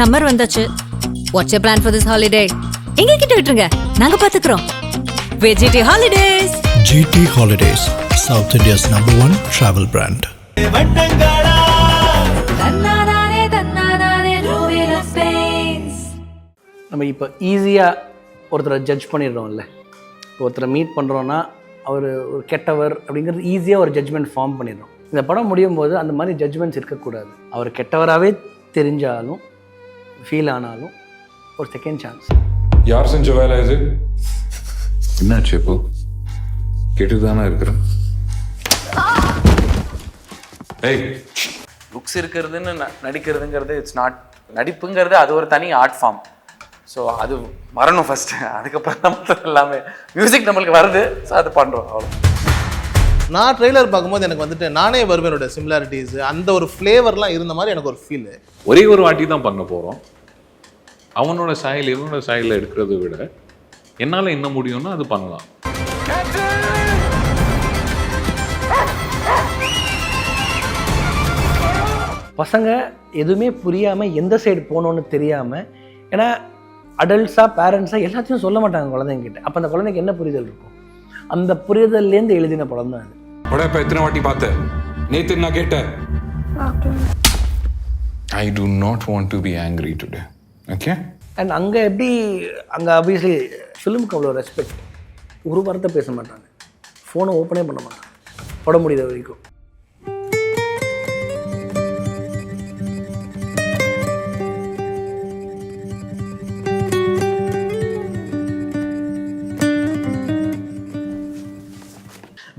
Summer வந்தாச்சு. What's you plan for this holiday எங்க கிட்ட விட்டுருங்க. நாங்க பாத்துக்கிறோம். வெஜிடி holidays GT Holidays, South India's number one travel brand. நம்ம இப்போ ஈஸியாக ஒருத்தரை ஜட்ஜ் பண்ணிடுறோம்ல. இப்போ ஒருத்தரை மீட் பண்ணுறோன்னா அவர் ஒரு கெட்டவர் அப்படிங்கிறது ஈஸியாக ஒரு ஜட்ஜ்மெண்ட் ஃபார்ம் பண்ணிடுறோம். இந்த படம் முடியும் போது அந்த மாதிரி ஜட்ஜ்மெண்ட்ஸ் இருக்கக்கூடாது. அவர் கெட்டவராகவே தெரிஞ்சாலும் ஃபீல் ஆனாலும் ஒரு செகண்ட் சான்ஸ் யார் செஞ்ச வேலை இது? என்னாச்சு இப்போ? கேட்டு தானே இருக்கிறேன் ஏய். லுக்ஸ் இருக்கிறதுன்னு ந- நடிக்கிறதுங்கிறது இட்ஸ் நாட் நடிப்புங்கிறது அது ஒரு தனி ஆர்ட் ஃபார்ம் ஸோ அது வரணும் ஃபஸ்ட்டு அதுக்கப்புறம் தான் மத்தது எல்லாமே. மியூசிக் நம்மளுக்கு வருது ஸோ அது பண்ணுறோம் அவ்வளோ நான் ட்ரெய்லர் பார்க்கும்போது எனக்கு வந்துட்டு நானே வருவேனோட சிமிலாரிட்டிஸ் அந்த ஒரு ஃப்ளேவர்லாம் இருந்த மாதிரி எனக்கு ஒரு ஃபீல் ஒரே ஒரு வாட்டி தான் பண்ண போறோம். அவனோட சாயல் இவனோட சாயல எடுக்கிறத விட என்னால என்ன முடியும்னா அது பண்ணலாம். பசங்க எதுவுமே புரியாமல் எந்த சைடு போகணுன்னு தெரியாமல் ஏன்னா அடல்ட்ஸாக பேரண்ட்ஸாக எல்லாத்தையும் சொல்ல மாட்டாங்க குழந்தைங்கிட்ட அப்போ அந்த குழந்தைக்கு என்ன புரிதல் இருக்கும்? அந்த புரிதல்லேருந்து எழுதின படம் தான் அது. படம் இப்ப எத்தனை வாட்டி பார்த்த? நேத்து நான் கேட்டேன். I do not want to be angry today okay and அங்கே எப்படி அங்கே ஆப்வியஸ்லி ஃபிலிமுக்கு அவ்வளோ ரெஸ்பெக்ட் ஒரு வார்த்தை பேச மாட்டாங்க. ஃபோனை ஓப்பனே பண்ண மாட்டாங்க. படம் முடிகிற வரைக்கும்.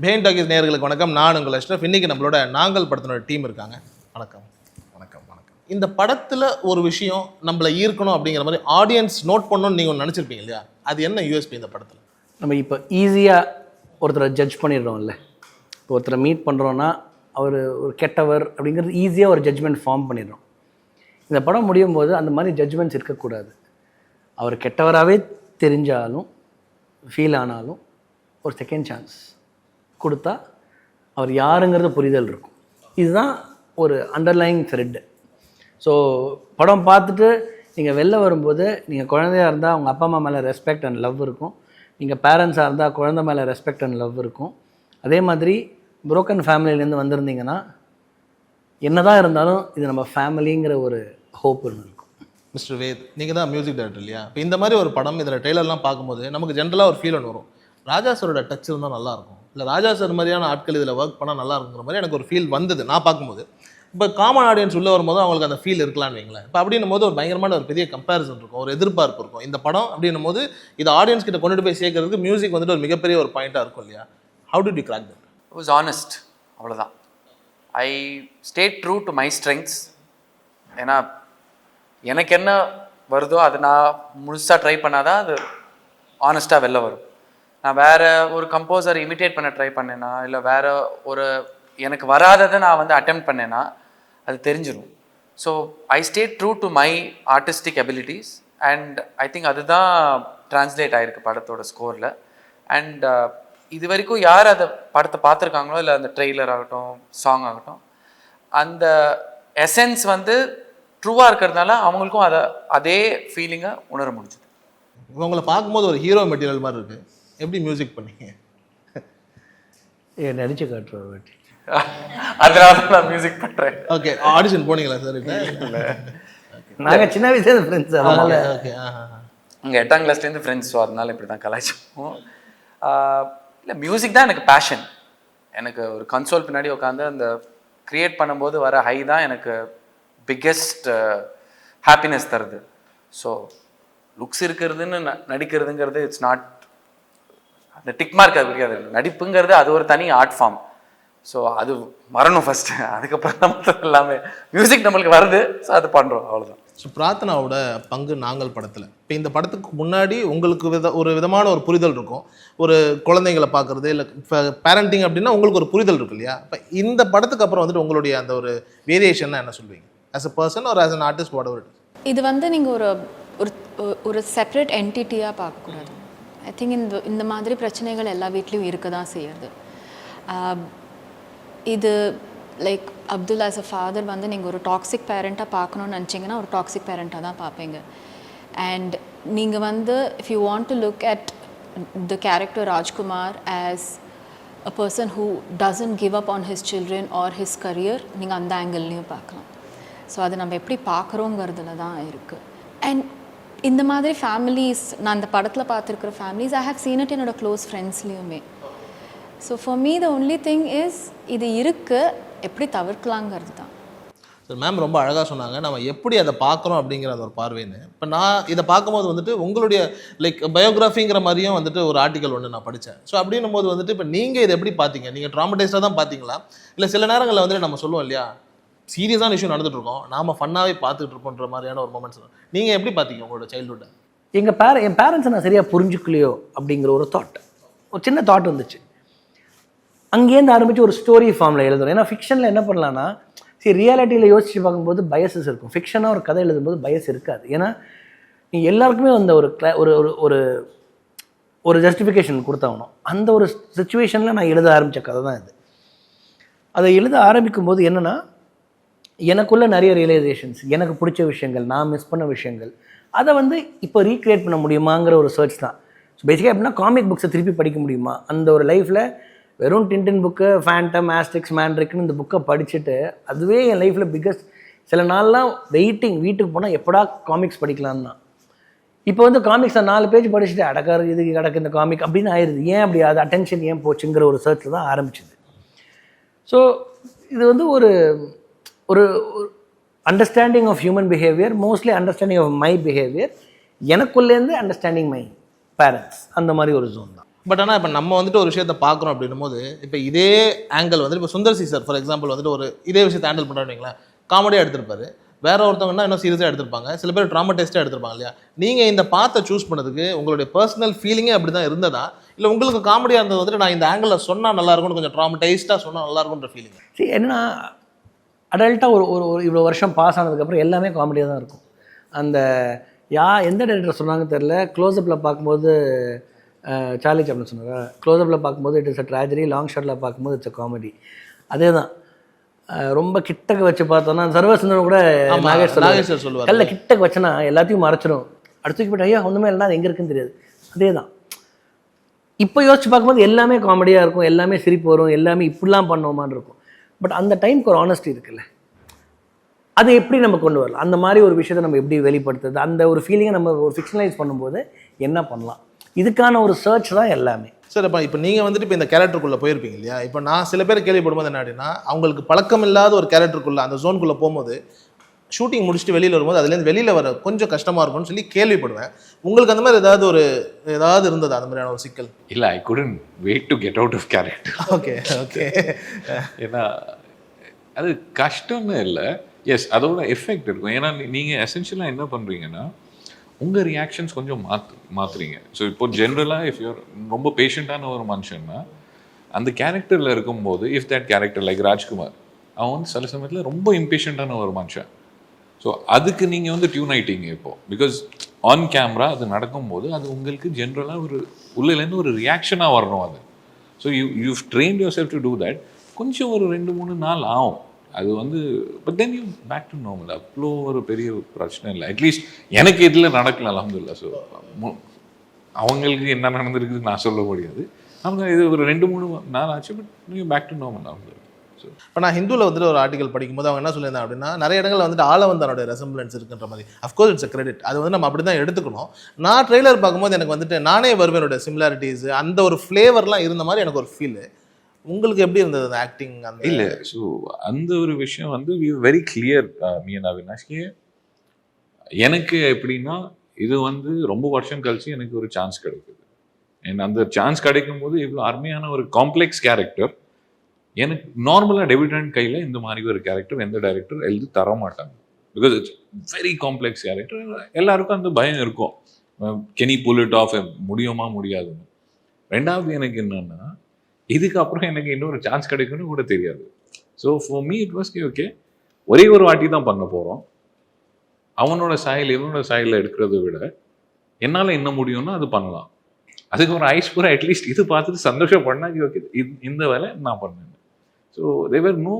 பெயின் டாக்கிஸ் நேயர்களுக்கு வணக்கம். நான் உங்கள் அஷ்ரஃப் இன்னைக்கு நம்மளோட நாங்கள் படத்தினோட டீம் இருக்காங்க. வணக்கம். வணக்கம் வணக்கம். இந்த படத்தில் ஒரு விஷயம் நம்மளை ஈர்க்கணும் அப்படிங்கிற மாதிரி ஆடியன்ஸ் நோட் பண்ணணும்னு நீங்கள் ஒன்று நினச்சிருப்பீங்க இல்லையா? அது என்ன யூஎஸ்பி இந்த படத்தில்? நம்ம இப்போ ஈஸியாக ஒருத்தரை ஜட்ஜ் பண்ணிடுறோம்ல. இப்போ ஒருத்தரை மீட் பண்ணுறோன்னா அவர் ஒரு கெட்டவர் அப்படிங்கிறது ஈஸியாக ஒரு ஜட்ஜ்மெண்ட் ஃபார்ம் பண்ணிடுறோம். இந்த படம் முடியும் போது அந்த மாதிரி ஜட்ஜ்மெண்ட்ஸ் இருக்கக்கூடாது. அவர் கெட்டவராகவே தெரிஞ்சாலும் ஃபீல் ஆனாலும் ஒரு செகண்ட் சான்ஸ் கொடுத்தா அவர் யாருங்கிறது புரிதல் இருக்கும். இதுதான் ஒரு அண்டர்லைங் த்ரெட்டு ஸோ படம் பார்த்துட்டு நீங்கள் வெளில வரும்போது நீங்கள் குழந்தையா இருந்தால் உங்கள் அப்பா அம்மா மேலே ரெஸ்பெக்ட் அண்ட் லவ் இருக்கும். நீங்கள் பேரண்ட்ஸாக இருந்தால் குழந்தை மேலே ரெஸ்பெக்ட் அண்ட் லவ் இருக்கும். அதே மாதிரி புரோக்கன் ஃபேமிலியிலேருந்து வந்திருந்தீங்கன்னா என்னதான் இருந்தாலும் இது நம்ம ஃபேமிலிங்கிற ஒரு ஹோப் ஒன்று இருக்கும். மிஸ்டர் வேத் நீங்கள் தான் மியூசிக் டைரக்டர் இல்லையா? இப்போ இந்த மாதிரி ஒரு படம் இதில் ட்ரெய்லர்லாம் பார்க்கும்போது நமக்கு ஜென்ரலாக ஒரு ஃபீல் ஒன்று வரும். ராஜா சாரோட டச் இருந்தால் நல்லாயிருக்கும் இல்லை ராஜா சார் மாதிரியான ஆட்கள் இதில் ஒர்க் பண்ணால் நல்லா இருக்குங்கிற மாதிரி எனக்கு ஒரு ஃபீல் வந்தது நான் பார்க்கும்போது. இப்போ காமன் ஆடியன்ஸ் உள்ளே வரும்போது அவங்களுக்கு அந்த ஃபீல் இருக்கலாம்னு வைங்களேன். இப்போ அப்படின்னும் போது ஒரு பயங்கரமான ஒரு பெரிய கம்பேரிசன் இருக்கும் ஒரு எதிர்பார்ப்பு இருக்கும். இந்த படம் அப்படின்னும் போது இது ஆடியன்ஸ் கிட்ட கொண்டுட்டு போய் சேர்க்கறதுக்கு மியூசிக் வந்துட்டு ஒரு மிகப்பெரிய ஒரு பாயிண்ட்டாக இருக்கும் இல்லையா? How do you crack that was honest அவ்வளோதான் I stay true to my strengths ஏன்னா எனக்கு என்ன வருதோ அது நான் முழுசாக ட்ரை பண்ணாதான் அது ஆனஸ்ட்டாக வெளில வரும். நான் வேற ஒரு கம்போசர் இமிட்டேட் பண்ண ட்ரை பண்ணேன்னா இல்லை வேற ஒரு எனக்கு வராததை நான் வந்து அட்டம் பண்ணேன்னா அது தெரிஞ்சிடும் so I stay true to my artistic abilities and I think அதுதான் ட்ரான்ஸ்லேட் ஆகிருக்கு படத்தோட ஸ்கோரில் அண்ட் uh, இது வரைக்கும் யார் அதை படத்தை பார்த்துருக்காங்களோ இல்லை அந்த ட்ரெய்லர் ஆகட்டும் சாங் ஆகட்டும் அந்த எசன்ஸ் வந்து ட்ரூவாக இருக்கிறதுனால அவங்களுக்கும் அதை அதே ஃபீலிங்கை உணர முடிஞ்சுது. உங்களை பார்க்கும்போது ஒரு ஹீரோ மெட்டீரியல் மாதிரி இருக்குது எப்படி மியூசிக் பண்ணீங்க? ஏ நடிச்சு காட்டுற ஒரு வாட்டி. அதனால தான் நான் மியூசிக் பண்ணுறேன் ஓகே ஆடிஷன் போனீங்களா சார் இப்போ? நாங்கள் சின்ன வயசுல ஃப்ரெண்ட்ஸ் அதனால் ஓகே இங்கே எட்டாம் கிளாஸ்லேருந்து ஃப்ரெண்ட்ஸ் ஸோ அதனால இப்படி தான் கலாய்ச்சோம் இல்லை மியூசிக் தான் எனக்கு பேஷன் எனக்கு ஒரு கன்சோல் பின்னாடி உட்காந்து அந்த க்ரியேட் பண்ணும்போது வர ஹை தான் எனக்கு பிக்கெஸ்ட் ஹாப்பினஸ் தருது. ஸோ லுக்ஸ் இருக்கிறதுன்னு ந- நடிக்கிறதுங்கிறது இட்ஸ் நாட் அந்த டிக் மார்க் அது கிடையாது நடிப்புங்கிறது அது ஒரு தனி ஆர்ட் ஃபார்ம் ஸோ அது வரணும் ஃபஸ்ட்டு அதுக்கப்புறம் தான் மத்தது எல்லாமே மியூசிக் நம்மளுக்கு வருது. ஸோ அது பண்ணுறோம் அவ்வளோதான் ஸோ பிரார்த்தனாவோட பங்கு நாங்கள் படத்தில். இப்போ இந்த படத்துக்கு முன்னாடி உங்களுக்கு வித ஒரு விதமான ஒரு புரிதல் இருக்கும். ஒரு குழந்தைங்களை பார்க்குறது இல்லை இப்போ பேரண்டிங் அப்படின்னா உங்களுக்கு ஒரு புரிதல் இருக்கும் இல்லையா? இப்போ இந்த படத்துக்கு அப்புறம் வந்துட்டு உங்களுடைய அந்த ஒரு வேரியேஷன் என்ன சொல்லுவீங்க? ஆஸ் அ பர்சன் ஒரு ஆஸ் அன் ஆர்டிஸ்ட் வாட் இது வந்து நீங்கள் ஒரு ஒரு ஒரு செப்பரேட் என்டிட்டியாக பார்க்கக்கூடாது. ஐ திங்க் இந்த இந்த மாதிரி பிரச்சனைகள் எல்லா வீட்லேயும் இருக்க தான் செய்கிறது um, இது like Abdul as a father வந்து நீங்கள் ஒரு டாக்ஸிக் பேரண்ட்டாக பார்க்கணும்னு நினச்சிங்கன்னா ஒரு டாக்ஸிக் பேரண்ட்டாக தான் பார்ப்பீங்க. அண்ட் நீங்கள் வந்து if you want to look at the character Rajkumar as a person who doesn't give up on his children or his career நீங்கள் அந்த ஆங்கிள்லேயும் பார்க்கலாம். ஸோ அதை நம்ம எப்படி பார்க்குறோங்கிறதுல தான் இருக்குது அண்ட் இந்த மாதிரி ஃபேமிலிஸ் நான் இந்த படத்தில் பார்த்துருக்குற families I have seen it என்னோட close ஃப்ரெண்ட்ஸ்லேயுமே so for me the only thing is இது இருக்குது எப்படி தவிர்க்கலாங்கிறது தான். மேம் ரொம்ப அழகாக சொன்னாங்க. நம்ம எப்படி அதை பார்க்குறோம் அப்படிங்கிற அந்த ஒரு பார்வைன்னு. இப்போ நான் இதை பார்க்கும்போது வந்துட்டு உங்களுடைய லைக் பயோகிராஃபிங்கிற மாதிரியும் வந்துட்டு ஒரு ஆர்டிக்கல் ஒன்று நான் படித்தேன் ஸோ அப்படின்னும் போது வந்துட்டு இப்போ நீங்கள் இதை எப்படி பார்த்தீங்க? நீங்கள் ட்ராமடைஸ்டாக தான் பார்த்தீங்களா? இல்லை சில நேரங்களில் வந்துட்டு நம்ம சொல்லுவோம் இல்லையா? சீரியஸான இஷ்யூ நடந்துட்டு இருக்கோம் நாம ஃபன்னாகவே பார்த்துட்டு இருக்கோன்ற மாதிரியான ஒரு மூமெண்ட்ஸ் நீங்கள் எப்படி பார்த்தீங்க உங்களோட சைல்ட்ஹுட்டை எங்கள் பேர என் பேரண்ட்ஸை நான் சரியாக புரிஞ்சுக்கலையோ அப்படிங்கிற ஒரு தாட் ஒரு சின்ன தாட் வந்துச்சு. அங்கேருந்து ஆரம்பித்து ஒரு ஸ்டோரி ஃபார்மில் எழுதணும் ஏன்னா ஃபிக்ஷனில் என்ன பண்ணலான்னா சரி ரியாலிட்டியில் யோசிச்சு பார்க்கும்போது பயசஸ் இருக்கும். ஃபிக்ஷனாக ஒரு கதை எழுதும்போது பயஸ் இருக்காது. ஏன்னா நீ எல்லாருக்குமே அந்த ஒரு cla- ஒரு ஒரு ஒரு ஒரு ஜஸ்டிஃபிகேஷன் கொடுத்தாகணும். அந்த ஒரு சுச்சுவேஷனில் நான் எழுத ஆரம்பித்த கதை தான் இது. அதை எழுத ஆரம்பிக்கும் போது என்னென்னா எனக்குள்ள நிறைய ரியலைசேஷன்ஸ் எனக்கு பிடிச்ச விஷயங்கள் நான் மிஸ் பண்ண விஷயங்கள் அதை வந்து இப்போ ரீக்ரியேட் பண்ண முடியுமாங்கிற ஒரு சர்ச் தான். ஸோ பேசிக்காக எப்படின்னா காமிக் புக்ஸை திருப்பி படிக்க முடியுமா? அந்த ஒரு லைஃப்பில் வெறும் டின்டின் புக்கு ஃபேண்டம் ஆஸ்டிக்ஸ் மேண்ட்ரிக்னு இந்த புக்கை படிச்சுட்டு அதுவே என் லைஃப்பில் பிக்கஸ்ட் சில நாள்லாம் வெயிட்டிங் வீட்டுக்கு போனால் எப்படா காமிக்ஸ் படிக்கலான்னு தான் இப்போ வந்து காமிக்ஸை நாலு பேஜ் படிச்சுட்டு அடக்காரு இது கிடக்கு இந்த காமிக் அப்படின்னு ஆயிடுது ஏன் அப்படி அது அட்டென்ஷன் ஏன் போச்சுங்கிற ஒரு சர்ச்சில் தான் ஆரம்பிச்சிது. ஸோ இது வந்து ஒரு ஒரு understanding of human behaviour mostly understanding of my behaviour எனக்குள்ளேருந்து understanding my parents அந்த மாதிரி ஒரு ஜோன் தான். பட் ஆனால் இப்போ நம்ம வந்துட்டு ஒரு விஷயத்தை பார்க்குறோம் அப்படின்னும் போது இப்போ இதே ஆங்கிள் வந்துட்டு இப்போ Sundar C sir for example வந்துட்டு ஒரு இதே விஷயத்தை ஹேண்டில் பண்ணுறீங்களா காமெடியாக எடுத்திருப்பாரு. வேற ஒருத்தவங்கன்னா இன்னும் சீரியஸாக எடுத்திருப்பாங்க. சில பேர் ட்ராமடைஸ்டாக எடுத்திருப்பாங்க இல்லையா? நீங்கள் இந்த பாத்தை சூஸ் பண்ணதுக்கு உங்களுடைய பர்சனல் ஃபீலிங்கே அப்படி தான் இருந்ததா? இல்லை உங்களுக்கு காமெடியாக இருந்தது வந்துட்டு நான் இந்த ஆங்கிளில் சொன்னால் நல்லா இருக்கும்னு கொஞ்சம் ட்ராமடைஸ்டாக சொன்னால் நல்லா இருக்கும்ன்ற ஃபீலிங் சரி என்னன்னா அடல்ட்டாக ஒரு ஒரு ஒரு இவ்வளோ வருஷம் பாஸ் ஆனதுக்கப்புறம் எல்லாமே காமெடியாக தான் இருக்கும். அந்த யா எந்த டேரக்டர் சொன்னாங்கன்னு தெரில க்ளோஸ்அப்பில் பார்க்கும்போது சார்லி சாப்ளின் சொன்னாரா? க்ளோஸ்அப்பில் பார்க்கும்போது it is a tragedy long ஷாட்டில் பார்க்கும்போது இட்ஸ் அ காமெடி அதே தான் ரொம்ப கிட்டக்க வச்சு பார்த்தோன்னா சர்வசுந்தரம் கூட நாகேஷ் நாகேஷ் சொல்லுவார் சொல்லுவாரு. கல்ல கிட்டக்க வச்சனா எல்லாத்தையும் மறைச்சிடும் அடுத்து போய்ட்டு ஐயா ஒன்றுமே இல்லைனா அது எங்கே இருக்குன்னு தெரியாது. அதே தான் இப்போ யோசிச்சு பார்க்கும்போது எல்லாமே காமெடியாக இருக்கும். எல்லாமே சிரிப்பு வரும். எல்லாமே இப்படிலாம் பண்ணோமான்னு இருக்கும். பட் அந்த டைம்க்கு ஒரு ஆனஸ்டி இருக்குல்ல. அதை எப்படி நம்ம கொண்டு வரலாம்? அந்த மாதிரி ஒரு விஷயத்தை நம்ம எப்படி வெளிப்படுத்துறது? அந்த ஒரு ஃபீலிங்கை நம்ம ஒரு ஃபிக்ஷனலைஸ் பண்ணும்போது என்ன பண்ணலாம்? இதுக்கான ஒரு சர்ச் தான் எல்லாமே. சார் இப்போ இப்போ நீங்கள் வந்துட்டு இப்போ இந்த கேரக்டருக்குள்ளே போயிருப்பீங்க இல்லையா? இப்போ நான் சில பேர் கேள்விப்படும்போது என்ன அப்படின்னா அவங்களுக்கு பழக்கம் இல்லாத ஒரு கேரக்டருக்குள்ளே அந்த ஜோனுக்குள்ளே போகும்போது ஷூட்டிங் முடிச்சுட்டு வெளியில் வரும்போது அதுலேருந்து வெளியில் வர கொஞ்சம் கஷ்டமாக இருக்கும்னு சொல்லி கேள்விப்படுவேன். உங்களுக்கு அந்த மாதிரி ஏதாவது ஒரு ஏதாவது இருந்ததா அந்த மாதிரியான ஒரு சிக்கல்? இல்லை I couldn't wait to get out of character okay okay ஏன்னா அது கஷ்டம்னு இல்லை. எஸ் அதோட எஃபெக்ட் இருக்கும். ஏன்னா நீ- நீங்க எசென்ஷியலாக என்ன பண்றீங்கன்னா உங்க ரியாக்ஷன்ஸ் கொஞ்சம் மாத்து மாத்துறீங்க. ஸோ இப்போ ஜென்ரலாக இஃப் யூர் ரொம்ப பேஷண்ட்டான ஒரு மனுஷன்னா அந்த கேரக்டரில் இருக்கும்போது if that character like Rajkumar அவன் வந்து சில சமயத்தில் ரொம்ப இம்பேஷண்ட்டான ஒரு மனுஷன். ஸோ அதுக்கு நீங்கள் வந்து டியூன் ஆகிட்டீங்க இப்போ. பிகாஸ் ஆன் கேமரா அது நடக்கும்போது அது உங்களுக்கு ஜென்ரலாக ஒரு உள்ளேருந்து ஒரு ரியாக்ஷனாக வரணும் அது. So you you train yourself to do that கொஞ்சம் ஒரு ரெண்டு மூணு நாள் ஆகும். அது வந்து but then you back to normal அவ்வளோ ஒரு பெரிய பிரச்சனை இல்லை. அட்லீஸ்ட் எனக்கு இதில் நடக்கல அலமதுல்லா ஸோ அவங்களுக்கு என்ன நடந்திருக்குது நான் சொல்ல முடியாது. அவங்க இது ஒரு ரெண்டு மூணு நாள் ஆச்சு but new back to normal அலமதுல்லா இப்போ நான் ஹிந்துவில் வந்துட்டு ஒரு ஆர்டிகல் படிக்கும்போது அவங்க என்ன சொல்லியிருந்தாங்க அப்படின்னா நிறைய இடங்களில் வந்துட்டு ஆளவந்தனோட ரெசம்பிளன்ஸ் இருக்குன்ற மாதிரி. அஃப்கோர்ஸ் இட்ஸ் கிரெடிட் அது வந்து நம்ம அப்படி தான் எடுத்துக்கணும். நான் ட்ரெய்லர் பார்க்கும்போது எனக்கு வந்துட்டு நானே வருவேனோட சிமிலாரிட்டிஸ் அந்த ஒரு ஃப்ளேவர்லாம் இருந்த மாதிரி எனக்கு ஒரு ஃபீல் உங்களுக்கு எப்படி இருந்தது அந்த ஆக்டிங் அந்த இல்லை ஸோ அந்த ஒரு விஷயம் வந்து we very clear mean Avinash எனக்கு எப்படின்னா இது வந்து ரொம்ப வருஷம் கழிச்சு எனக்கு ஒரு சான்ஸ் கிடைக்குது. And அந்த சான்ஸ் கிடைக்கும் போது இவ்வளோ அருமையான ஒரு காம்ப்ளெக்ஸ் கேரக்டர் எனக்கு நார்மலாக டெபியூட்டன்ட் கையில் இந்த மாதிரி ஒரு கேரக்டர் எந்த டைரக்டர் எழுதி தர மாட்டாங்க because it's very complex character எல்லாருக்கும் அந்த பயம் இருக்கும். கெனி புல் இட் ஆஃப் முடியுமா? முடியாதுன்னு. ரெண்டாவது எனக்கு என்னன்னா இதுக்கப்புறம் எனக்கு இன்னொரு சான்ஸ் கிடைக்கும்னு கூட தெரியாது. So for me it was okay ஒரே ஒரு வாட்டி தான் பண்ண போகிறோம் அவனோட சாயல் இவனோட சாயலில் எடுக்கிறத விட என்னால் என்ன முடியும்னா அது பண்ணலாம். அதுக்கு ஒரு ஐஸ் பூரா அட்லீஸ்ட் இது பார்த்துட்டு சந்தோஷப்படனா ஓகே இந்த வேலை நான் பண்ணேன். ஸோ தேவர் நோ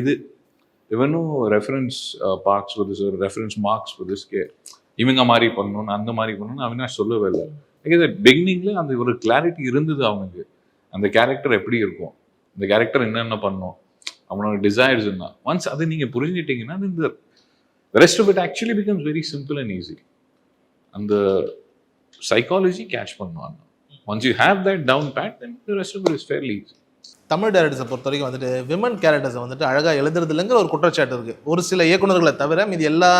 இது there were no reference parks for this reference marks for this கே இவங்க மாதிரி பண்ணணும் அந்த மாதிரி பண்ணணும்னு அவினாஷ் சொல்லவே இல்லை. பிகாஸ் அந்த ஒரு கிளாரிட்டி இருந்தது அவனுக்கு. அந்த கேரக்டர் எப்படி இருக்கும்? இந்த கேரக்டர் என்னென்ன பண்ணும்? அவனோட டிசைர்ஸ் என்ன? ஒன்ஸ் அதை நீங்க புரிஞ்சிட்டீங்கன்னா இந்த rest of it actually becomes very simple and easy அந்த சைக்காலஜி கேட்ச் பண்ணுவாங்க. Once you have that down pat then rest of it is fairly easy Tamil டேரக்டர்ஸை பொறுத்த வரைக்கும் வந்துட்டு விமன் கேரக்டர்ஸை வந்துட்டு அழகாக எழுதுறது இல்லைங்கிற ஒரு குற்றச்சாட்டு இருக்குது ஒரு சில இயக்குனர்களை தவிர மீதி எல்லா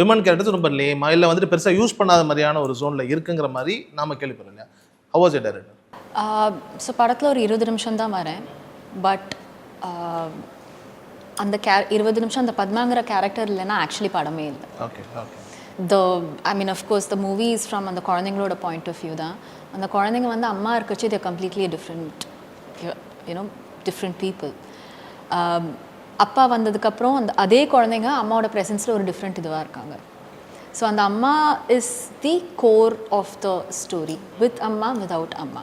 விமன் கேரக்டர்ஸும் ரொம்ப லேமா இல்லை வந்துட்டு பெருசாக யூஸ் பண்ணாத மாதிரியான ஒரு ஜோனில் இருக்குங்கிற மாதிரி நாம கேள்விப்படுறோம் இல்லையா? ஹவாஸ் ஏ டேரக்டர் ஸோ படத்தில் ஒரு இருபது நிமிஷம் தான் வரேன். பட் அந்த கே இருபது நிமிஷம் அந்த பத்மாங்கிற கேரக்டர் இல்லைன்னா ஆக்சுவலி படமே இல்லை. Okay okay the I mean of course the movie is from அந்த குழந்தைங்களோட பாயிண்ட் ஆஃப் வியூ தான். அந்த குழந்தைங்க வந்து அம்மா இருக்கச்சு இது completely different you know different people அப்பா வந்ததுக்கப்புறம் அந்த அதே குழந்தைங்க அம்மாவோட ப்ரெசன்ஸில் ஒரு டிஃப்ரெண்ட் இதுவாக இருக்காங்க. ஸோ அந்த அம்மா is the core of the story with அம்மா விதவுட் அம்மா.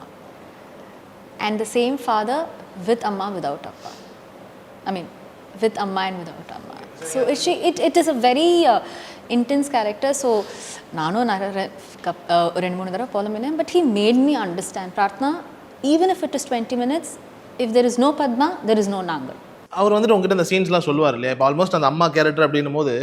And the same father with அம்மா விதவுட் அப்பா. ஐ மீன் வித் அம்மா அண்ட் விதவுட் அம்மா. So it she, it it is a very uh, intense நானும் நிறைய கப் uh, ரெண்டு மூணு தடவை புலம்பினேன் but he made me understand Prarthana even if it is twenty minutes if there is no Padma there is no நாங்கள் அவர் வந்துட்டு உங்ககிட்ட அந்த சீன்ஸ்லாம் சொல்லுவார் இல்லையா? இப்போ ஆல்மோஸ்ட் அந்த அம்மா கேரக்டர் அப்படின்னும் போது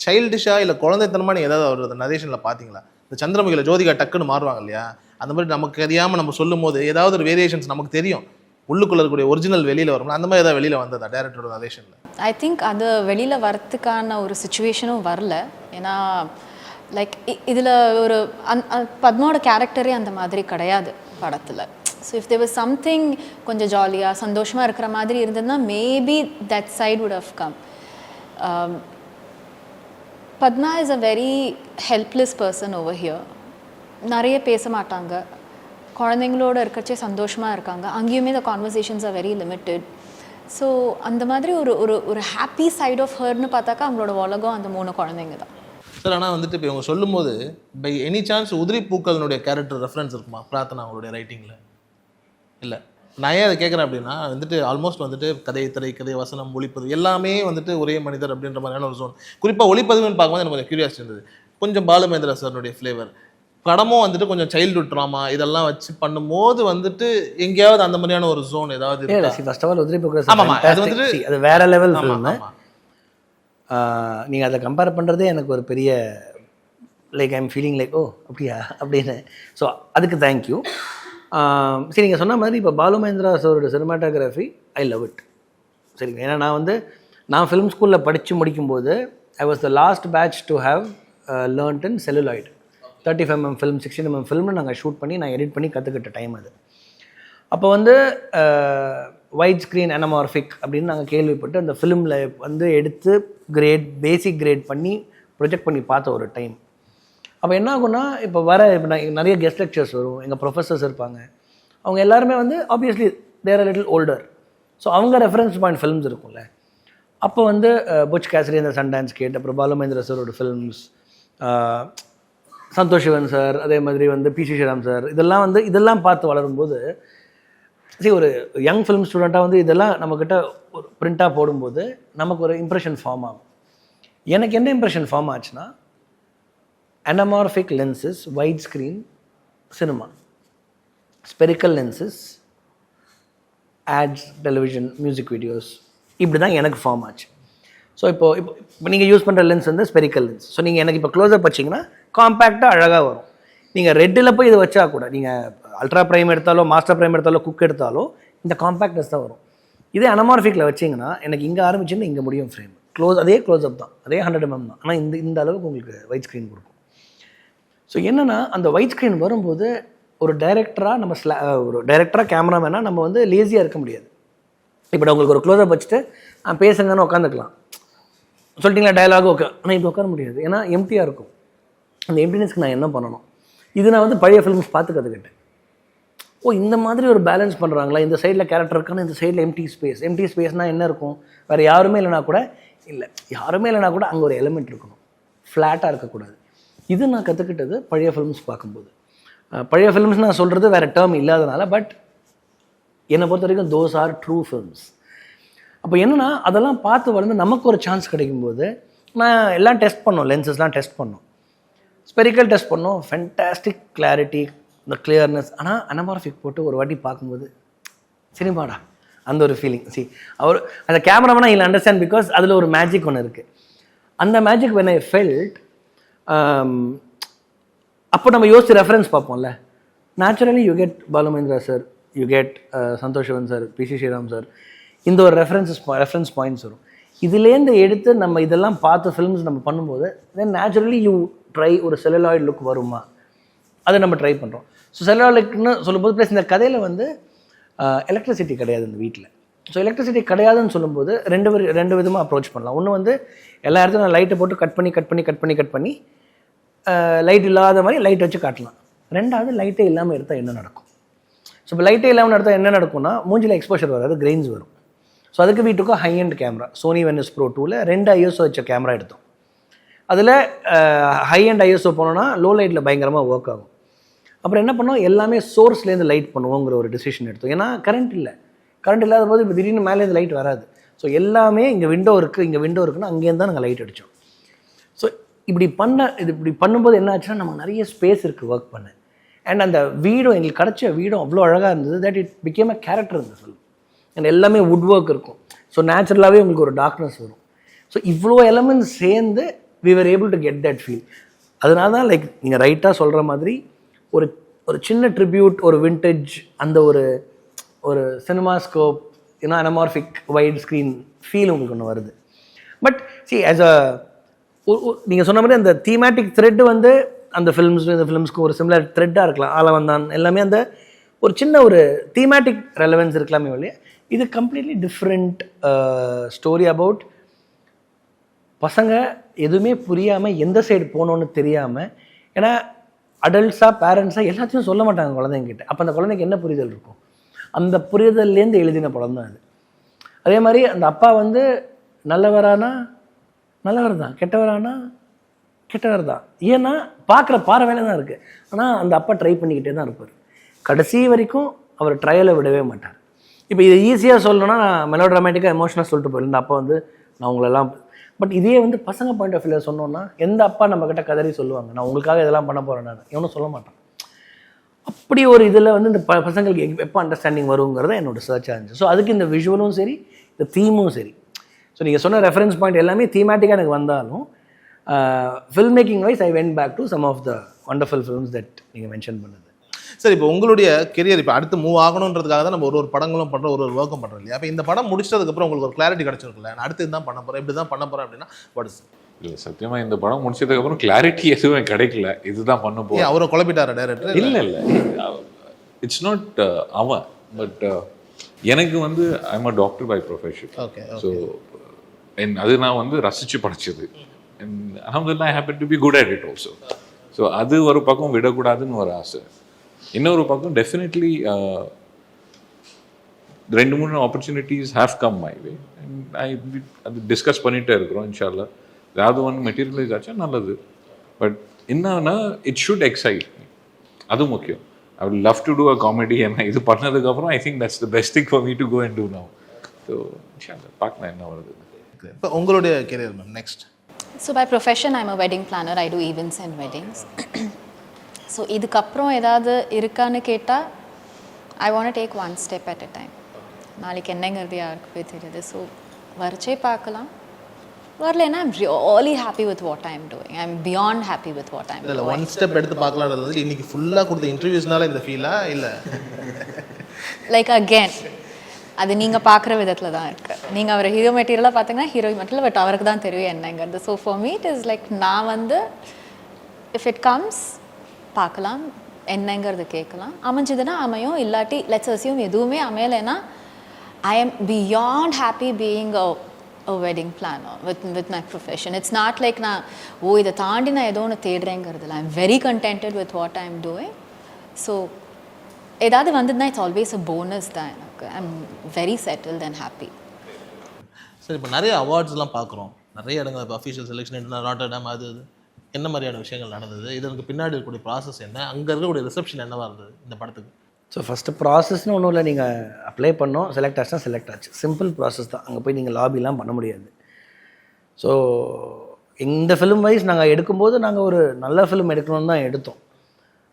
சைல்டிஷா இல்லை குழந்தைத்தனமா நீங்கள் ஏதாவது அவர் நரேஷனில் பார்த்தீங்களா இந்த சந்திரமுகியில் ஜோதிகா டக்குன்னு மாறுவாங்க இல்லையா? அந்த மாதிரி நமக்கு தெரியாமல் நம்ம சொல்லும் போது ஏதாவது ஒரு வேரியேஷன்ஸ் நமக்கு தெரியும். உள்ளுக்குள்ள இருக்கக்கூடிய ஒரிஜினல் வெளியில் வரும்ல அந்த மாதிரி ஏதாவது வெளியில் வந்ததா டேரக்டரோட நரேஷனில் ஐ திங்க் அது வெளியில் வரத்துக்கான ஒரு சுச்சுவேஷனும் வரல. ஏன்னா லைக் இதில் ஒரு அந் பத்மாவோட கேரக்டரே அந்த மாதிரி கிடையாது படத்தில். So if there was something கொஞ்சம் ஜாலியாக சந்தோஷமாக இருக்கிற மாதிரி இருந்ததுன்னா maybe that side would have come Padma is a very helpless person over here நிறைய பேச மாட்டாங்க. குழந்தைங்களோட இருக்கச்சே சந்தோஷமாக இருக்காங்க. அங்கேயுமே the conversations are very limited so அந்த மாதிரி ஒரு ஒரு ஒரு ஹாப்பி சைட் ஆஃப் ஹர்னு பார்த்தாக்கா அவங்களோட உலகம் அந்த மூணு குழந்தைங்க தான். சார் ஆனால் வந்துட்டு இப்போ இவங்க சொல்லும்போது பை எனி சான்ஸ் உதிரி பூக்களினுடைய கேரக்டர் ரெஃபரன்ஸ் இருக்குமா? பிரார்த்தனா அவங்களுடைய ரைட்டிங்கில் இல்லை. நான் ஏன் அதை கேட்குறேன் அப்படின்னா வந்துட்டு ஆல்மோஸ்ட் வந்துட்டு கதை திரை கதை வசனம் ஒளிப்பதிவு எல்லாமே வந்துட்டு ஒரே மனிதர் அப்படின்ற மாதிரியான ஒரு ஜோன் குறிப்பாக ஒளிப்பதிவுன்னு பார்க்கும்போது எனக்கு கொஞ்சம் கியூரியாசிட்டி இருந்தது. கொஞ்சம் பாலுமேந்திரா சார்னுடைய ஃப்ளேவர் படமும் வந்துட்டு கொஞ்சம் சைல்ட்ஹுட் ட்ராமா இதெல்லாம் வச்சு பண்ணும்போது வந்துட்டு எங்கேயாவது அந்த மாதிரியான ஒரு ஜோன் ஏதாவது ஃபர்ஸ்ட் ஆஃப் ஆல் உதிரி புக்ரஸ் ஆமாமா, அது வந்துட்டு- அது வேற லெவல். நீங்கள் அதை கம்பேர் பண்ணுறதே எனக்கு ஒரு பெரிய like I'm feeling like oh அப்படியா? அப்படின்னு. ஸோ அதுக்கு தேங்க்யூ சரி நீங்கள் சொன்ன மாதிரி இப்போ பாலு மகேந்திரா சாரோட சினிமாட்டோகிராஃபி ஐ லவ் இட் சரிங்க. ஏன்னா நான் வந்து நான் ஃபிலிம் ஸ்கூலில் படித்து முடிக்கும்போது I was the last batch to have learned in celluloid thirty five M film sixteen MM ஃபிலிம்னு நாங்கள் ஷூட் பண்ணி நான் எடிட் பண்ணி கற்றுக்கிட்ட டைம் அது. அப்போ வந்து ஒயிட் ஸ்க்ரீன் அனமார்ஃபிக் அப்படின்னு நாங்கள் கேள்விப்பட்டு அந்த ஃபிலிமில் வந்து எடுத்து கிரேட் பேசிக் கிரேட் பண்ணி ப்ரொஜெக்ட் பண்ணி பார்த்த ஒரு டைம் அப்போ என்ன ஆகும்னா இப்போ வர இப்போ நான் நிறைய கெஸ்ட் லெக்சர்ஸ் வரும். எங்கள் ப்ரொஃபஸர்ஸ் இருப்பாங்க. அவங்க எல்லாருமே வந்து obviously they're little older so அவங்க ரெஃபரன்ஸ் பாயிண்ட் ஃபிலிம்ஸ் இருக்கும்ல. அப்போ வந்து புச் கேசரி அந்த சன்டான்ஸ் கேட் அப்புறம் பாலுமேந்திர சாரோட ஃபிலிம்ஸ் சந்தோஷ் சிவன் சார் அதே மாதிரி வந்து பி ஸ்ரீராம் சார் இதெல்லாம் வந்து இதெல்லாம் பார்த்து வளரும்போது சரி ஒரு யங் ஃபிலிம் ஸ்டூடெண்ட்டாக வந்து இதெல்லாம் நம்மக்கிட்ட ஒரு பிரிண்ட்டாக போடும்போது நமக்கு ஒரு இம்ப்ரெஷன் ஃபார்ம் ஆகும். எனக்கு என்ன இம்ப்ரெஷன் ஃபார்ம் ஆச்சுன்னா anamorphic lenses white screen cinema. Spherical lenses ads television music videos இப்படி தான் எனக்கு ஃபார்ம் ஆச்சு. ஸோ இப்போ இப்போ இப்போ நீங்கள் யூஸ் பண்ணுற லென்ஸ் வந்து ஸ்பெரிக்கல் லென்ஸ் ஸோ நீங்கள் எனக்கு இப்போ க்ளோஸ்அப் வச்சிங்கன்னா காம்பேக்டாக அழகாக வரும். நீங்கள் ரெட்டில் போய் இதை வச்சா கூட நீங்கள் அல்ட்ரா ப்ரைம் எடுத்தாலோ மாஸ்டர் ப்ரைம் எடுத்தாலோ குக் எடுத்தாலோ இந்த காம்பேக்ட்னஸ் தான் வரும். இதே அனமார்ஃபிக்கில் வச்சிங்கன்னா எனக்கு இங்கே ஆரம்பிச்சுன்னா இங்கே முடியும் ஃப்ரேம் க்ளோஸ் அதே க்ளோஸ்அப் தான். அதே ஹண்ட்ரட் எம்எம் தான். ஆனால் இந்த இந்த அளவுக்கு உங்களுக்கு ஒயிட் ஸ்க்ரீன் கொடுக்கும். ஸோ என்னென்னா அந்த ஒயிட் ஸ்க்ரீன் வரும்போது ஒரு டைரக்டராக நம்ம ஸ்லா ஒரு டைரக்டராக கேமராமேனாக நம்ம வந்து லேசியாக இருக்க முடியாது. இப்போ நான் உங்களுக்கு ஒரு க்ளோஸ்அப் வச்சுட்டு பேசுங்கன்னு உட்காந்துக்கலாம். சொல்லிட்டீங்களா டயலாக் ஓகே. ஆனால் இப்போ உட்கார முடியாது. ஏன்னா எம்டியாக இருக்கும். அந்த எம்டினஸ்க்கு நான் என்ன பண்ணணும்? இது நான் வந்து பழைய ஃபிலிம்ஸ் பார்த்து கற்றுக்கிட்டேன் ஓ இந்த மாதிரி ஒரு பேலன்ஸ் பண்ணுறாங்களா இந்த சைடில் கேரக்டர் இருக்கான்னு இந்த சைடில் எம்டி ஸ்பேஸ் எம்டி ஸ்பேஸ்னால் என்ன இருக்கும்? வேறு யாருமே இல்லைனா கூட இல்லை. யாருமே இல்லைனா கூட அங்கே ஒரு எலிமெண்ட் இருக்கணும். ஃப்ளாட்டாக இருக்கக்கூடாது. இது நான் கற்றுக்கிட்டது பழைய ஃபிலிம்ஸ் பார்க்கும்போது. பழைய ஃபிலிம்ஸ் நான் சொல்கிறது வேறு டேர்ம் இல்லாதனால பட் என்னை பொறுத்த வரைக்கும் தோஸ் ஆர் ட்ரூ ஃபிலிம்ஸ் அப்போ என்னன்னா அதெல்லாம் பார்த்து வளர்ந்து நமக்கு ஒரு சான்ஸ் கிடைக்கும்போது நான் எல்லாம் டெஸ்ட் பண்ணோம் லென்சஸ்லாம் டெஸ்ட் பண்ணோம். ஸ்பெரிக்கல் டெஸ்ட் பண்ணோம் ஃபென்டாஸ்டிக் கிளாரிட்டி இந்த கிளியர்னஸ் ஆனால் அனமார்ஃபிக் போட்டு ஒரு வாட்டி பார்க்கும்போது சினிமாடா அந்த ஒரு ஃபீலிங் சி அவர் அந்த கேமராமேனா இல்லை அண்டர்ஸ்டாண்ட் பிகாஸ் அதில் ஒரு மேஜிக் ஒன்று இருக்குது அந்த மேஜிக் வென் ஐ ஃபெல்ட் அப்போ நம்ம யோசிச்சு reference பார்ப்போம்ல. Naturally you get Balu Mahendra sir you get Santosh sir P C Sriram sir இந்த ஒரு ரெஃபரன்ஸஸ் ரெஃபரன்ஸ் பாயிண்ட்ஸ் வரும். இதுலேருந்து எடுத்து நம்ம இதெல்லாம் பார்த்து ஃபிலிம்ஸ் நம்ம பண்ணும்போது தென் நேச்சுரலி யூ ட்ரை ஒரு செல்லுலாய்டு லுக் வருமா? அதை நம்ம ட்ரை பண்ணுறோம் ஸோ செல்லுலாய்டுக்குன்னு சொல்லும்போது ப்ளஸ் இந்த கதையில் வந்து uh, எலக்ட்ரிசிட்டி கிடையாது இந்த வீட்டில் ஸோ எலக்ட்ரிசிட்டி கிடையாதுன்னு சொல்லும்போது ரெண்டு ரெண்டு விதமாக அப்ரோச் பண்ணலாம். ஒன்று வந்து எல்லா இடத்துலையும் நான் லைட்டை போட்டு கட் பண்ணி கட் பண்ணி கட் பண்ணி கட் பண்ணி லைட் இல்லாத மாதிரி லைட் வச்சு காட்டலாம். ரெண்டாவது லைட்டே இல்லாமல் எடுத்தால் என்ன நடக்கும்? ஸோ இப்போ லைட்டே இல்லாமல் எடுத்தால் என்ன நடக்கும்னா மூஞ்சில் எக்ஸ்போஷர் வராது கிரெயின்ஸ் வரும். ஸோ அதுக்கு வீட்டுக்கும் high end camera Sony Venice pro டூவில் ரெண்டு ஐஎஸ்ஓ வச்ச கேமரா எடுத்தோம். அதில் ஹை அண்ட் ஐஎஸ்ஓ போனோன்னா லோ லைட்டில் பயங்கரமாக ஒர்க் ஆகும். அப்புறம் என்ன பண்ணோம்? எல்லாமே சோர்ஸ்லேருந்து லைட் பண்ணுவோங்கிற ஒரு டிசிஷன் எடுத்தோம். ஏன்னா கரண்ட் இல்லை. கரண்ட் இல்லாத போது இப்போ திடீர்னு மேலேருந்து லைட் வராது. ஸோ எல்லாமே இங்கே விண்டோ இருக்குது இங்கே விண்டோ இருக்குன்னா அங்கேருந்து தான் நாங்கள் லைட் அடித்தோம் ஸோ இப்படி பண்ண இது இப்படி பண்ணும்போது என்ன ஆச்சுன்னா நமக்கு நிறைய ஸ்பேஸ் இருக்குது ஒர்க் பண்ண. அண்ட் அந்த வீடும் எங்களுக்கு கிடச்ச வீடும் அவ்வளோ அழகாக இருந்தது. That it became a character இந்த ஃபிலிம் அண்ட் எல்லாமே வுட் ஒர்க் இருக்கும் ஸோ நேச்சுரலாகவே உங்களுக்கு ஒரு டார்க்னஸ் வரும். ஸோ இவ்வளோ எலமெண்ட்ஸ் சேர்ந்து we were able to get that feel அதனால தான் லைக் நீங்கள் ரைட்டாக சொல்கிற மாதிரி ஒரு ஒரு சின்ன ட்ரிபியூட் ஒரு விண்டேஜ் அந்த ஒரு ஒரு சினிமாஸ்கோப் ஏன்னா அனமார்ஃபிக் வைட் ஸ்க்ரீன் ஃபீல் உங்களுக்கு ஒன்று வருது. பட் சி ஆஸ் அ நீங்கள் சொன்ன மாதிரி அந்த தீமேட்டிக் த்ரெட் வந்து அந்த ஃபிலிம்ஸ் இந்த ஃபிலிம்ஸ்க்கு ஒரு சிமிலர் த்ரெட்டாக இருக்கலாம். ஆலவந்தான் எல்லாமே அந்த ஒரு சின்ன ஒரு தீமேட்டிக் ரெலவென்ஸ் இருக்கலாமே ஒழிய இது கம்ப்ளீட்லி டிஃப்ரெண்ட் ஸ்டோரி அபவுட் பசங்க எதுவுமே புரியாமல் எந்த சைடு போகணுன்னு தெரியாமல் ஏன்னா அடல்ட்ஸாக பேரண்ட்ஸாக எல்லாத்தையும் சொல்ல மாட்டாங்க குழந்தைங்கிட்ட அப்போ அந்த குழந்தைக்கு என்ன புரிதல் இருக்கும்? அந்த புரிதல்லேருந்து எழுதின படம் தான் அது. அதே மாதிரி அந்த அப்பா வந்து நல்லவரானா நல்லவர் தான் கெட்டவரானா? கெட்டவர் தான் ஏன்னா பார்க்குற பார்வையில தான் இருக்குது ஆனால் அந்த அப்பா ட்ரை பண்ணிக்கிட்டே தான் இருப்பார். கடைசி வரைக்கும் அவர் ட்ரையலை விடவே மாட்டார். இப்போ இதை ஈஸியாக சொல்லணும்னா நான் மெலோ ட்ராமேட்டிக்காக எமோஷனாக சொல்லிட்டு போயிருந்த இந்த அப்பா வந்து நான் உங்களெல்லாம் பட் இதே வந்து பசங்க பாயிண்ட் ஆஃப் வியூவில் சொன்னோன்னா எந்த அப்பா நம்மக்கிட்ட கதறி சொல்லுவாங்க? நான் உங்களுக்காக இதெல்லாம் பண்ண போகிறேன் நான். எவனும் சொல்ல மாட்டான். அப்படி ஒரு இதில் வந்து இந்த ப பசங்களுக்கு எப்போ அண்டர்ஸ்டாண்டிங் வருங்கிறத என்னோட சர்ச்சாக இருந்துச்சு. ஸோ அதுக்கு இந்த விஷுவலும் சரி இந்த தீமும் சரி. ஸோ நீங்கள் சொன்ன ரெஃபரன்ஸ் பாயிண்ட் எல்லாமே தீமேட்டிக்காக எனக்கு வந்தாலும் film making wise I went back to some of the wonderful films that நீங்கள் மென்ஷன் பண்ணது. சரி இப்போ உங்களுடைய கெரியர் இப்போ அடுத்து மூவ் ஆகணுன்றதுக்காக தான் நம்ம ஒரு ஒரு படங்களும் பண்ணுறோம் ஒரு ஒரு ஒர்க்கும் பண்ணுறோம் இல்லையா? அப்போ இந்த படம் முடிச்சதுக்கப்புறம் உங்களுக்கு ஒரு கிளாரிட்டி கிடச்சிருக்குல்ல? நான் அடுத்து இதுதான் பண்ண போகிறேன் இப்படி தான் பண்ண போகிறேன் அப்படின்னா வாட் இஸ் இல்லை சத்தியமா இந்த படம் முடிச்சதுக்கப்புறம் கிளாரிட்டி எதுவும் கிடைக்கல. இதுதான் பண்ண ஏன் போகிறேன் அவரை குழப்பிட்டாரா டேரக்டர் இல்லை இல்லை. இட்ஸ் நாட் அவன் பட் எனக்கு வந்து I'm a doctor by profession okay so என் அது நான் வந்து ரசிச்சு படிச்சது. அஹமதுல்லா happen to be good at it also so அது ஒரு பக்கம் விடக்கூடாதுன்னு ஒரு ஆசை. இன்னொரு பக்கம் டெஃபினெட்லி uh, ரெண்டு மூணு opportunities have come my way and அது டிஸ்கஸ் பண்ணிகிட்டே இருக்கிறோம் இன்ஷால்லா ஏதாவது ஒன்று மெட்டீரியலைஸ் ஆச்சா நல்லது. பட் என்னன்னா இட் ஷுட் எக்ஸைட் அது முக்கியம். I will love to do a comedy என்ன இது பண்ணதுக்கப்புறம் I think that's the best thing for me to go and do now so இன்ஷால்லா பார்க்கலாம் என்ன வருது இப்போ உங்களுடைய career ma'am next so by profession I'm a wedding planner I do events and weddings so இதுக்கப்புறம் ஏதாவது இருக்கான்னு கேட்டால் I want take one step at a time நாளைக்கு என்னங்கிறது யாருக்குமே தெரியுது. ஸோ வரைச்சே பார்க்கலாம். வரலைன்னா I'm really happy with what I am doing I am beyond happy with what I am இதில் ஒன் ஸ்டெப் எடுத்து பார்க்கலான்றது வந்து இன்னைக்கு ஃபுல்லாக கொடுத்த இன்டர்வியூஸ்னால இந்த ஃபீலா இல்லை? லைக் அகேன் அது நீங்கள் பார்க்குற விதத்தில் தான் இருக்குது நீங்கள் அவரை ஹீரோ மெட்டீரியலாக பார்த்தீங்கன்னா ஹீரோ மெட்டீரியல் பட் அவருக்கு தான் தெரியும் என்னங்கிறது. So for me it is like நான் வந்து இஃப் இட் கம்ஸ் பார்க்கலாம். என்னங்கிறது கேட்கலாம். அமைஞ்சதுன்னா அமையும். இல்லாட்டி லெட்ஸ் அசியூம் எதுவுமே அமையலைன்னா I am beyond happy being a wedding planner with with my profession it's not like நான் ஓ இதை தாண்டி நான் ஏதோ ஒன்று தேடுறேங்கிறதுல. I'm very contented with what I am doing so ஏதாவது வந்ததுன்னா இட்ஸ் ஆல்வேஸ் அ போனஸ் தான் எனக்கு I am very settled and happy சரி இப்போ நிறைய அவார்ட்ஸ்லாம் பார்க்குறோம் நிறைய இடங்கள் இப்போ அஃபீஷியல் செலெக்ஷன் ராட்டர்டாம் அது இது. என்ன மாதிரியான விஷயங்கள் நடந்தது? இதற்கு பின்னாடி இருக்கக்கூடிய ப்ராசஸ் என்ன? அங்கே இருக்கக்கூடிய ரிசப்ஷன் என்னவா இருந்தது இந்த படத்துக்கு? ஸோ ஃபஸ்ட்டு ப்ராசஸ்னு ஒன்றும் இல்லை. நீங்கள் அப்ளை பண்ணோம். செலக்ட் ஆச்சுன்னா செலக்ட் ஆச்சு. சிம்பிள் ப்ராசஸ் தான். அங்கே போய் நீங்கள் லாபிலாம் பண்ண முடியாது. ஸோ இந்த ஃபிலிம் வைஸ் நாங்கள் எடுக்கும்போது நாங்கள் ஒரு நல்ல ஃபிலிம் எடுக்கணும்னு தான் எடுத்தோம்.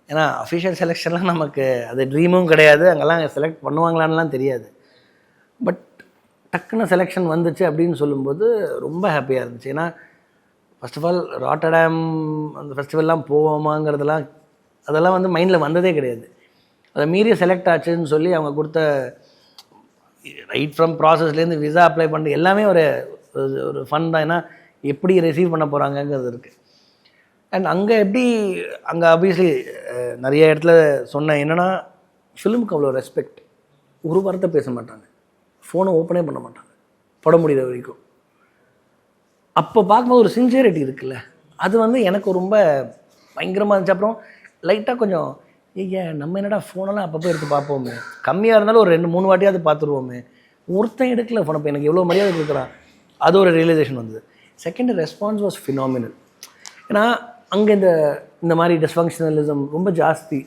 ஏன்னா அஃபிஷியல் செலெக்ஷன்லாம் நமக்கு அது ட்ரீமும் கிடையாது. அங்கெல்லாம் செலக்ட் பண்ணுவாங்களான்லாம் தெரியாது. பட் டக்குன்னு செலெக்ஷன் வந்துச்சு அப்படின்னு சொல்லும்போது ரொம்ப ஹாப்பியாக இருந்துச்சு. ஏன்னா ஃபஸ்ட் ஆஃப் ஆல் ராட்டடாம் அந்த ஃபெஸ்டிவல்லாம் போவோமாங்கிறதெல்லாம் அதெல்லாம் வந்து மைண்டில் வந்ததே கிடையாது. அதை மீறி செலக்ட் ஆச்சுன்னு சொல்லி அவங்க கொடுத்த ரைட் ஃப்ரம் ப்ராசஸ்லேருந்து விசா அப்ளை பண்ணி எல்லாமே ஒரு ஒரு- ஒரு ஃபன் தான். ஏன்னா எப்படி ரிசீவ் பண்ண போகிறாங்கங்கிறது இருக்குது அண்ட் அங்கே எப்படி அங்கே ஆப்வியஸ்லி நிறைய இடத்துல சொன்னேன் என்னென்னா ஃபிலிமுக்கு அவ்வளோ ரெஸ்பெக்ட் ஒரு வார்த்தை பேச மாட்டாங்க. ஃபோனை ஓப்பனே பண்ண மாட்டாங்க. படம் முடிகிற வரைக்கும். அப்போ பார்க்கும்போது ஒரு சின்சியரிட்டி இருக்குல்ல. அது வந்து எனக்கு ரொம்ப பயங்கரமாக இருந்துச்சு. அப்புறம் லைட்டாக கொஞ்சம் ஐயா நம்ம என்னடா ஃபோனெல்லாம் அப்பப்போ எடுத்து பார்ப்போமே. கம்மியாக இருந்தாலும் ஒரு ரெண்டு மூணு வாட்டியாவது பார்த்துருவோமே. ஒருத்தன் எடுக்கல ஃபோன் அப்போ. எனக்கு எவ்வளோ மரியாதை கொடுக்குறான். அது ஒரு ரியலைசேஷன் வந்தது. செகண்ட் ரெஸ்பான்ஸ் வாஸ் ஃபினாமினல் ஏன்னா அங்கே இந்த இந்த மாதிரி டிஸ்ஃபங்க்ஷனலிசம் ரொம்ப ஜாஸ்தி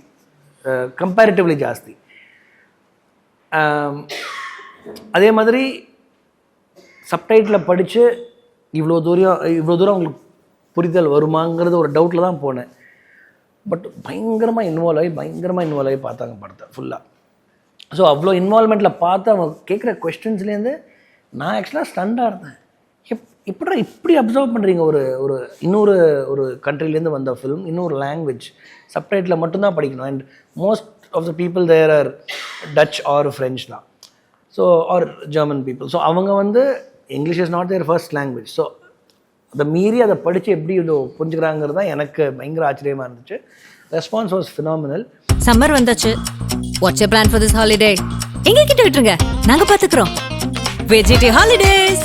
கம்பேரிட்டிவ்லி ஜாஸ்தி. அதே மாதிரி சப்டைட்டில் படித்து இவ்வளோ தூரம் இவ்வளோ தூரம் அவங்களுக்கு புரிதல் வருமாங்கிறது ஒரு டவுட்டில் தான் போனேன். பட் பயங்கரமாக இன்வால்வ் ஆகி பயங்கரமாக இன்வால்வ் ஆகி பார்த்தாங்க படத்தை ஃபுல்லாக ஸோ அவ்வளோ இன்வால்மெண்ட்டில் பார்த்து அவங்க கேட்குற கொஸ்டின்ஸ்லேருந்து நான் ஆக்சுவலாக ஸ்டண்டாக இருந்தேன். எப் இப்படி அப்சர்வ் பண்ணுறீங்க ஒரு ஒரு இன்னொரு ஒரு கண்ட்ரிலேருந்து வந்த ஃபிலிம் இன்னொரு லாங்குவேஜ் சப்டைட்டில் மட்டும்தான் படிக்கணும். And most of the people there are Dutch or French தான். So or German people so அவங்க வந்து English is not their first language so அதை மீறி அதை படித்து எப்படி இவ்வளோ புரிஞ்சுக்கிறாங்கிறது தான் எனக்கு பயங்கர ஆச்சரியமாக இருந்துச்சு. ரெஸ்பான்ஸ் வாஸ் ஃபினாமினல் சம்மர் வந்தாச்சு. What's a plan for this holiday எங்க கிட்ட விட்டுருங்க. நாங்க பாத்துக்கிறோம். வெஜிடே holidays